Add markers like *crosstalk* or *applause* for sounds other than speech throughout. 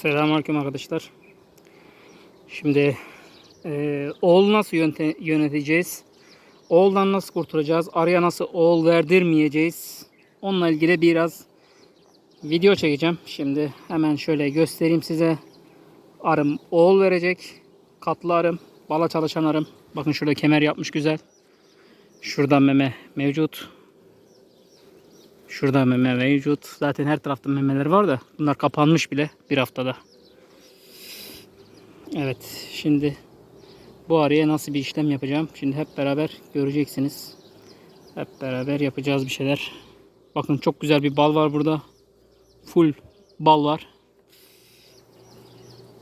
Selamünaleyküm arkadaşlar. Şimdi e, oğul nasıl yönte- yöneteceğiz? Oğuldan nasıl kurtulacağız? Araya nasıl oğul verdirmeyeceğiz? Onunla ilgili biraz video çekeceğim. Şimdi hemen şöyle göstereyim size. Arım oğul verecek. Katlı arım. Bala çalışan arım. Bakın şurada kemer yapmış güzel. Şurada meme mevcut. Şurada meme mevcut. Zaten her tarafta memeler var da bunlar kapanmış bile bir haftada. Evet şimdi bu araya nasıl bir işlem yapacağım? Şimdi hep beraber göreceksiniz. Hep beraber yapacağız bir şeyler. Bakın çok güzel bir bal var burada. Full bal var.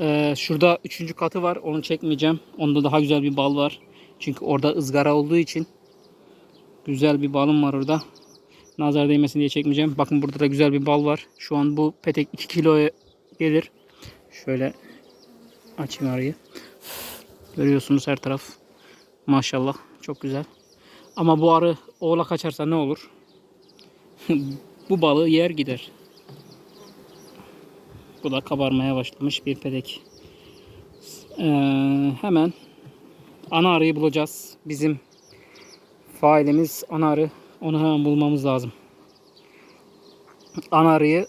Ee, şurada üçüncü katı var. Onu çekmeyeceğim. Onda daha güzel bir bal var. Çünkü orada ızgara olduğu için güzel bir balım var orada. Nazar değmesin diye çekmeyeceğim. Bakın burada da güzel bir bal var. Şu an bu petek 2 kiloya gelir. Şöyle açayım arayı. Görüyorsunuz her taraf. Maşallah çok güzel. Ama bu arı oğla kaçarsa ne olur? *laughs* bu balığı yer gider. Bu da kabarmaya başlamış bir pedek. Ee, hemen ana arıyı bulacağız. Bizim failimiz ana arı. Onu hemen bulmamız lazım. Ana arıyı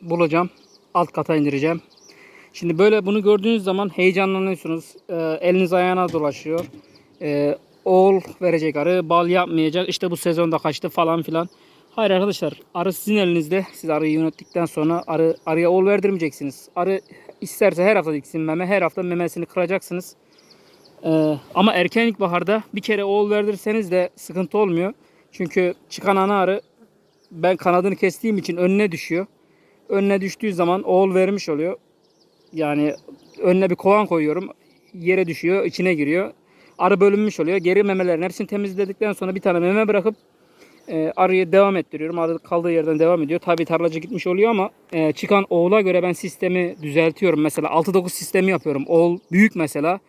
bulacağım. Alt kata indireceğim. Şimdi böyle bunu gördüğünüz zaman heyecanlanıyorsunuz. Ee, eliniz ayağına dolaşıyor. Ee, oğul verecek arı. Bal yapmayacak. İşte bu sezonda kaçtı falan filan. Hayır arkadaşlar. Arı sizin elinizde. Siz arıyı yönettikten sonra arı arıya oğul verdirmeyeceksiniz. Arı isterse her hafta diksin meme. Her hafta memesini kıracaksınız. Ee, ama erken ilkbaharda bir kere oğul verdirseniz de sıkıntı olmuyor. Çünkü çıkan ana arı ben kanadını kestiğim için önüne düşüyor. Önüne düştüğü zaman oğul vermiş oluyor. Yani önüne bir kovan koyuyorum. Yere düşüyor, içine giriyor. Arı bölünmüş oluyor. Geri memelerin hepsini temizledikten sonra bir tane meme bırakıp e, arıyı devam ettiriyorum. Arı kaldığı yerden devam ediyor. Tabii tarlacı gitmiş oluyor ama e, çıkan oğula göre ben sistemi düzeltiyorum. Mesela 6-9 sistemi yapıyorum. Oğul büyük mesela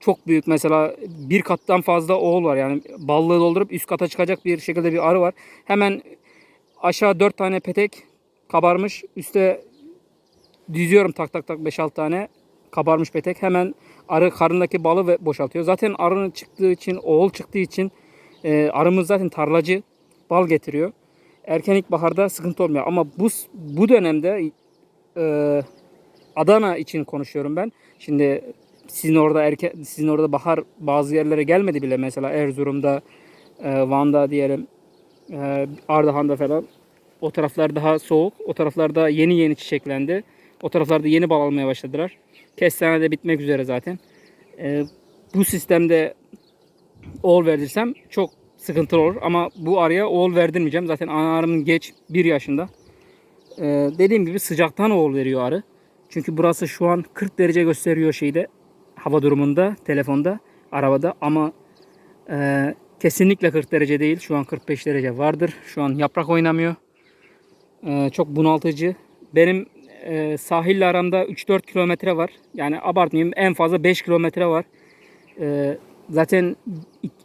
çok büyük mesela bir kattan fazla oğul var yani ballığı doldurup üst kata çıkacak bir şekilde bir arı var. Hemen aşağı 4 tane petek kabarmış üste diziyorum tak tak tak 5-6 tane kabarmış petek hemen arı karnındaki balı ve boşaltıyor. Zaten arının çıktığı için oğul çıktığı için e, arımız zaten tarlacı bal getiriyor. Erken ilkbaharda sıkıntı olmuyor ama bu bu dönemde e, Adana için konuşuyorum ben. Şimdi sizin orada erken sizin orada bahar bazı yerlere gelmedi bile mesela Erzurum'da, e, Van'da diyelim, e, Ardahan'da falan. O taraflar daha soğuk. O taraflarda yeni yeni çiçeklendi. O taraflarda yeni bal almaya başladılar. Kestane de bitmek üzere zaten. E, bu sistemde oğul verdirsem çok sıkıntılı olur. Ama bu araya oğul verdirmeyeceğim. Zaten ana arımın geç 1 yaşında. E, dediğim gibi sıcaktan oğul veriyor arı. Çünkü burası şu an 40 derece gösteriyor şeyde hava durumunda telefonda arabada ama e, kesinlikle 40 derece değil. Şu an 45 derece vardır. Şu an yaprak oynamıyor. E, çok bunaltıcı. Benim e, sahille aramda 3-4 kilometre var. Yani abartmayayım en fazla 5 kilometre var. E, zaten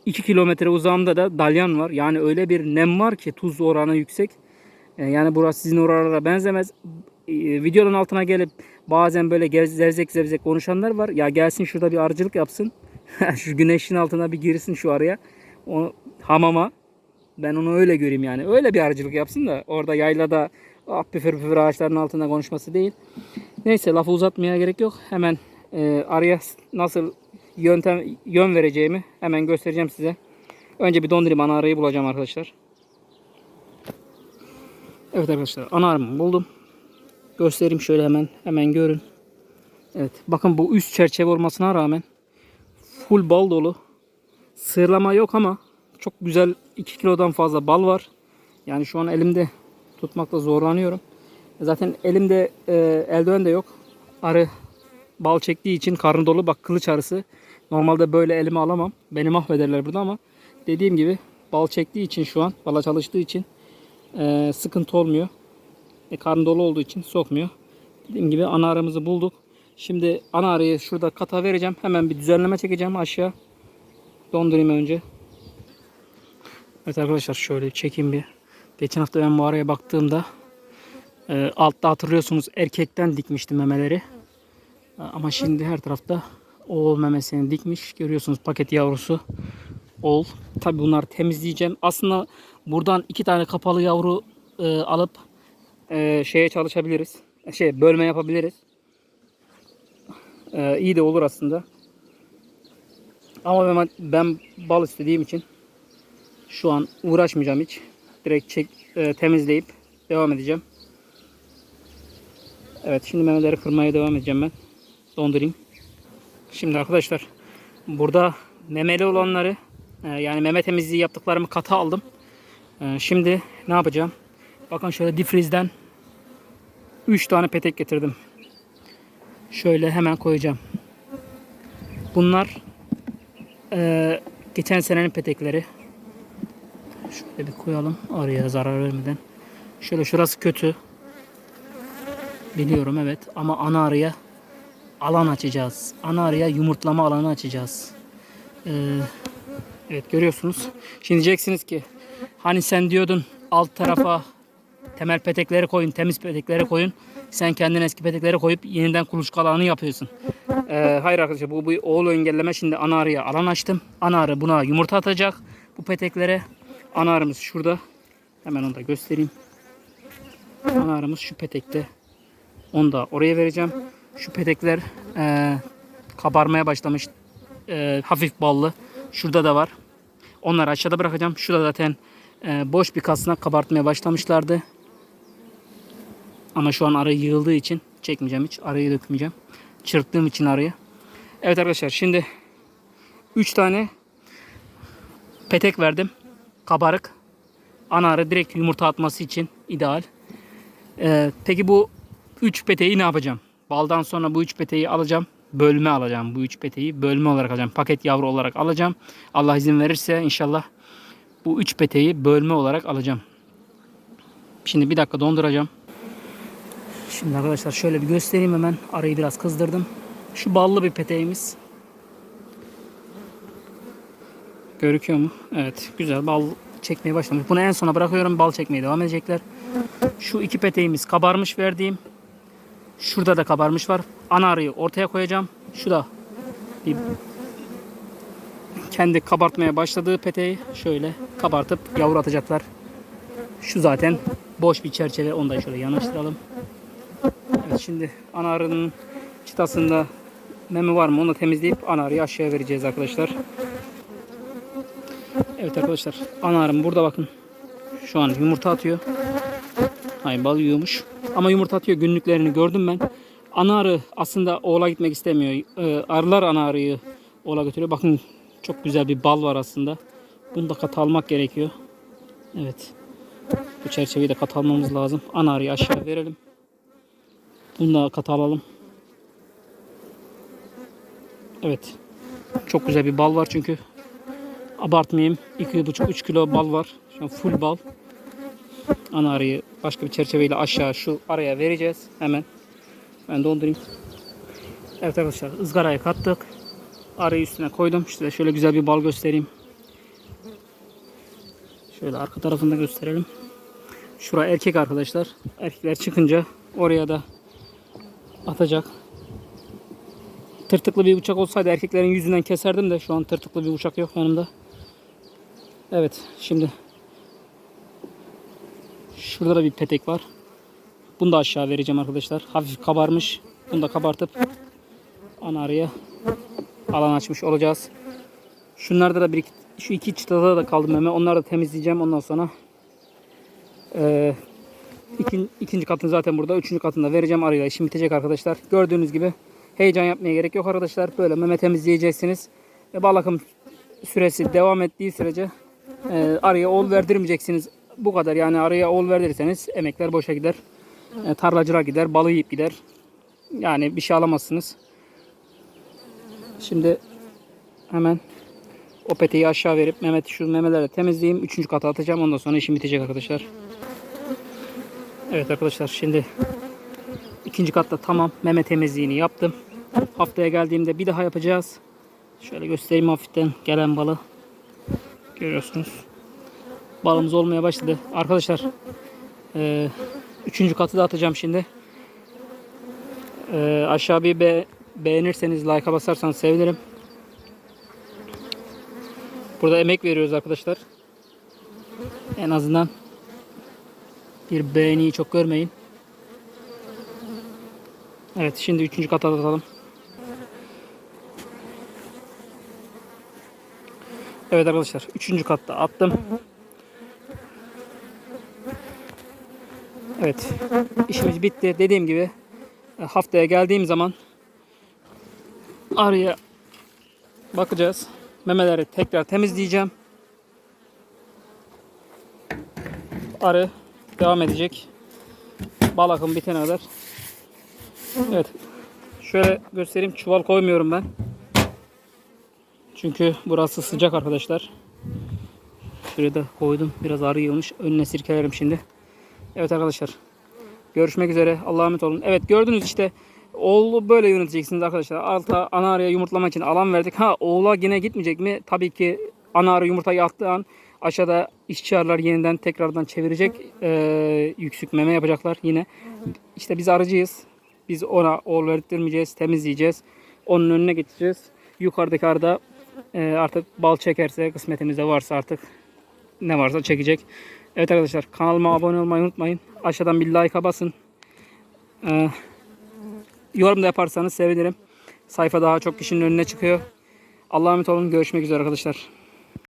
2 kilometre uzağımda da dalyan var. Yani öyle bir nem var ki tuz oranı yüksek. E, yani burası sizin oralara benzemez. E, videonun altına gelip bazen böyle zevzek zevzek konuşanlar var. Ya gelsin şurada bir arıcılık yapsın. *laughs* şu güneşin altına bir girsin şu araya. O hamama. Ben onu öyle göreyim yani. Öyle bir arıcılık yapsın da orada yaylada ah, püfür püfür ağaçların altında konuşması değil. Neyse lafı uzatmaya gerek yok. Hemen e, arıya nasıl yöntem yön vereceğimi hemen göstereceğim size. Önce bir dondurayım ana arayı bulacağım arkadaşlar. Evet arkadaşlar ana arımı buldum. Göstereyim şöyle hemen. Hemen görün. Evet. Bakın bu üst çerçeve olmasına rağmen full bal dolu. Sığırlama yok ama çok güzel 2 kilodan fazla bal var. Yani şu an elimde tutmakta zorlanıyorum. Zaten elimde e, eldiven de yok. Arı bal çektiği için karnı dolu. Bak kılıç arısı. Normalde böyle elime alamam. Beni mahvederler burada ama dediğim gibi bal çektiği için şu an bala çalıştığı için e, sıkıntı olmuyor. E, karnı dolu olduğu için sokmuyor. Dediğim gibi ana arımızı bulduk. Şimdi ana arıyı şurada kata vereceğim. Hemen bir düzenleme çekeceğim aşağı. Dondurayım önce. Evet arkadaşlar şöyle çekeyim bir. Geçen hafta ben bu araya baktığımda Ee, altta hatırlıyorsunuz erkekten dikmişti memeleri. Ee, Ama şimdi her tarafta oğul memesini dikmiş. Görüyorsunuz paket yavrusu oğul. Tabi bunları temizleyeceğim. Aslında buradan iki tane kapalı yavru e, alıp e, şeye çalışabiliriz. Şey bölme yapabiliriz. E, iyi de olur aslında. Ama ben, ben bal istediğim için şu an uğraşmayacağım hiç. Direkt çek, e, temizleyip devam edeceğim. Evet şimdi memeleri kırmaya devam edeceğim ben. Dondurayım. Şimdi arkadaşlar burada memeli olanları e, yani meme temizliği yaptıklarımı kata aldım. E, şimdi ne yapacağım? Bakın şöyle difrizden 3 tane petek getirdim. Şöyle hemen koyacağım. Bunlar e, geçen senenin petekleri. Şöyle bir koyalım araya zarar vermeden. Şöyle şurası kötü. Biliyorum evet ama ana arıya alan açacağız. Ana arıya yumurtlama alanı açacağız. Ee, evet görüyorsunuz. Şimdi diyeceksiniz ki hani sen diyordun alt tarafa temel petekleri koyun, temiz petekleri koyun. Sen kendin eski petekleri koyup yeniden kuluçka alanı yapıyorsun. Ee, hayır arkadaşlar bu, bu oğul engelleme şimdi ana arıya alan açtım. Ana arı buna yumurta atacak. Bu peteklere ana arımız şurada. Hemen onu da göstereyim. Ana arımız şu petekte. Onu da oraya vereceğim. Şu petekler e, kabarmaya başlamış. E, hafif ballı. Şurada da var. Onları aşağıda bırakacağım. Şurada zaten e, boş bir kasına kabartmaya başlamışlardı. Ama şu an arı yığıldığı için çekmeyeceğim hiç. Arıyı dökmeyeceğim. Çırptığım için arıyı. Evet arkadaşlar şimdi 3 tane petek verdim. Kabarık. Ana arı direkt yumurta atması için ideal. Ee, peki bu 3 peteği ne yapacağım? Baldan sonra bu 3 peteği alacağım. Bölme alacağım. Bu 3 peteği bölme olarak alacağım. Paket yavru olarak alacağım. Allah izin verirse inşallah bu 3 peteği bölme olarak alacağım. Şimdi bir dakika donduracağım. Şimdi arkadaşlar şöyle bir göstereyim hemen. Arayı biraz kızdırdım. Şu ballı bir peteğimiz. Görüküyor mu? Evet. Güzel bal çekmeye başlamış. Bunu en sona bırakıyorum. Bal çekmeye devam edecekler. Şu iki peteğimiz kabarmış verdiğim. Şurada da kabarmış var. Ana arıyı ortaya koyacağım. Şu da bir kendi kabartmaya başladığı peteği şöyle kabartıp yavru atacaklar. Şu zaten boş bir çerçeve. Onu da şöyle yanaştıralım. Şimdi ana arının çıtasında meme var mı onu temizleyip ana arıyı aşağıya vereceğiz arkadaşlar. Evet arkadaşlar ana arım burada bakın. Şu an yumurta atıyor. Hayır bal yiyormuş. Ama yumurta atıyor günlüklerini gördüm ben. Ana arı aslında oğula gitmek istemiyor. Ee, arılar ana arıyı oğula götürüyor. Bakın çok güzel bir bal var aslında. Bunu da kat almak gerekiyor. Evet. Bu çerçeveyi de kat lazım. Ana arıyı aşağı verelim. Bunu da kat alalım. Evet. Çok güzel bir bal var çünkü. Abartmayayım. 2,5-3 kilo bal var. Şu an full bal. Ana arıyı başka bir çerçeveyle aşağı şu araya vereceğiz. Hemen. Ben dondurayım. Evet arkadaşlar ızgaraya kattık. Arıyı üstüne koydum. İşte şöyle güzel bir bal göstereyim. Şöyle arka tarafında gösterelim. Şura erkek arkadaşlar. Erkekler çıkınca oraya da atacak. Tırtıklı bir uçak olsaydı erkeklerin yüzünden keserdim de şu an tırtıklı bir uçak yok yanımda. Evet şimdi şurada da bir petek var. Bunu da aşağı vereceğim arkadaşlar. Hafif kabarmış. Bunu da kabartıp ana alan açmış olacağız. Şunlarda da bir şu iki çıtada da kaldı meme. Onları da temizleyeceğim. Ondan sonra eee İkin, ikinci katını zaten burada. Üçüncü katını da vereceğim arıyla. İşim bitecek arkadaşlar. Gördüğünüz gibi heyecan yapmaya gerek yok arkadaşlar. Böyle meme temizleyeceksiniz. Ve bal süresi devam ettiği sürece e, arıya oğul verdirmeyeceksiniz. Bu kadar yani arıya oğul verdirirseniz emekler boşa gider. E, tarlacılar gider. Balı yiyip gider. Yani bir şey alamazsınız. Şimdi hemen o peteği aşağı verip Mehmet şu memeleri temizleyeyim. Üçüncü kata atacağım. Ondan sonra işim bitecek arkadaşlar. Evet arkadaşlar şimdi ikinci katta tamam meme temizliğini yaptım. Haftaya geldiğimde bir daha yapacağız. Şöyle göstereyim hafiften gelen balı. Görüyorsunuz. Balımız olmaya başladı. Arkadaşlar eee, Üçüncü katı da atacağım şimdi. Ee, aşağı bir be- beğenirseniz like'a basarsanız sevinirim. Burada emek veriyoruz arkadaşlar. En azından bir beğeniyi çok görmeyin. Evet şimdi üçüncü kata atalım. Evet arkadaşlar üçüncü katta attım. Evet işimiz bitti. Dediğim gibi e, haftaya geldiğim zaman arıya bakacağız. Memeleri tekrar temizleyeceğim. Arı devam edecek. Bal akımı bitene kadar. Evet. Şöyle göstereyim. Çuval koymuyorum ben. Çünkü burası sıcak arkadaşlar. Şuraya da koydum. Biraz arı yiyormuş. Önüne sirkelerim şimdi. Evet arkadaşlar. Görüşmek üzere. Allah'a emanet olun. Evet gördünüz işte. Oğlu böyle yöneteceksiniz arkadaşlar. Alta ana arıya yumurtlama için alan verdik. Ha oğula yine gitmeyecek mi? Tabii ki ana arı yumurtayı attığı an aşağıda işçi arılar yeniden tekrardan çevirecek. Ee, yüksük meme yapacaklar yine. İşte biz arıcıyız. Biz ona oğul verdirmeyeceğiz. Temizleyeceğiz. Onun önüne geçeceğiz. Yukarıdaki arada e, artık bal çekerse kısmetimizde varsa artık ne varsa çekecek. Evet arkadaşlar kanalıma abone olmayı unutmayın. Aşağıdan bir like'a basın. Ee, yorum da yaparsanız sevinirim. Sayfa daha çok kişinin önüne çıkıyor. Allah'a emanet olun. Görüşmek üzere arkadaşlar.